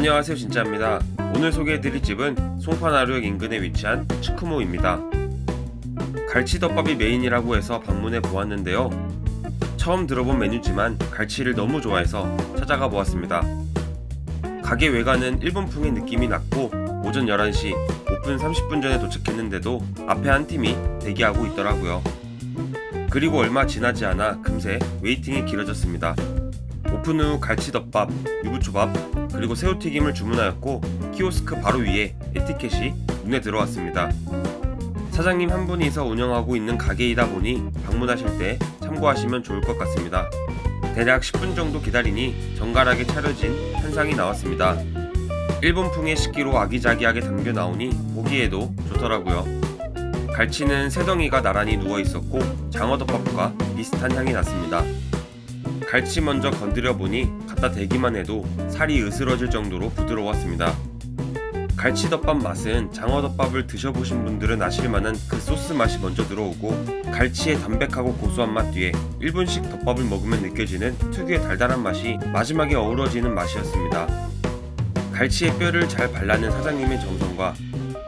안녕하세요 진짜입니다. 오늘 소개해드릴 집은 송파나루역 인근에 위치한 치쿠모입니다. 갈치덮밥이 메인이라고 해서 방문해 보았는데요. 처음 들어본 메뉴지만 갈치를 너무 좋아해서 찾아가 보았습니다. 가게 외관은 일본풍의 느낌이 났고 오전 11시 오픈 30분 전에 도착했는데도 앞에 한 팀이 대기하고 있더라고요. 그리고 얼마 지나지 않아 금세 웨이팅이 길어졌습니다. 오픈 후 갈치덮밥, 유부초밥, 그리고 새우튀김을 주문하였고 키오스크 바로 위에 에티켓이 눈에 들어왔습니다. 사장님 한 분이서 운영하고 있는 가게이다 보니 방문하실 때 참고하시면 좋을 것 같습니다. 대략 10분 정도 기다리니 정갈하게 차려진 한상이 나왔습니다. 일본풍의 식기로 아기자기하게 담겨 나오니 보기에도 좋더라고요. 갈치는 세 덩이가 나란히 누워 있었고 장어덮밥과 비슷한 향이 났습니다. 갈치 먼저 건드려 보니 갖다 대기만 해도 살이 으스러질 정도로 부드러웠습니다. 갈치덮밥 맛은 장어덮밥을 드셔보신 분들은 아실만한 그 소스 맛이 먼저 들어오고 갈치의 담백하고 고소한 맛 뒤에 일본식 덮밥을 먹으면 느껴지는 특유의 달달한 맛이 마지막에 어우러지는 맛이었습니다. 갈치의 뼈를 잘 발라낸 사장님의 정성과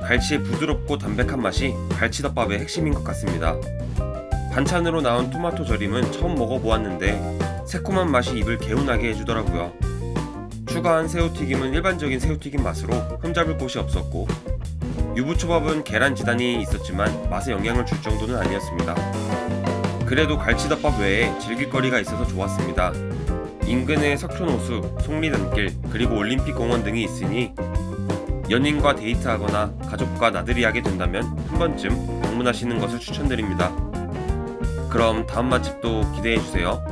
갈치의 부드럽고 담백한 맛이 갈치덮밥의 핵심인 것 같습니다. 반찬으로 나온 토마토 절임은 처음 먹어보았는데 새콤한 맛이 입을 개운하게 해주더라고요. 추가한 새우튀김은 일반적인 새우튀김 맛으로 흠잡을 곳이 없었고 유부초밥은 계란 지단이 있었지만 맛에 영향을 줄 정도는 아니었습니다. 그래도 갈치덮밥 외에 즐길 거리가 있어서 좋았습니다. 인근에 석촌호수, 속리단길, 그리고 올림픽공원 등이 있으니 연인과 데이트하거나 가족과 나들이 하게 된다면 한 번쯤 방문하시는 것을 추천드립니다. 그럼 다음 맛집도 기대해 주세요.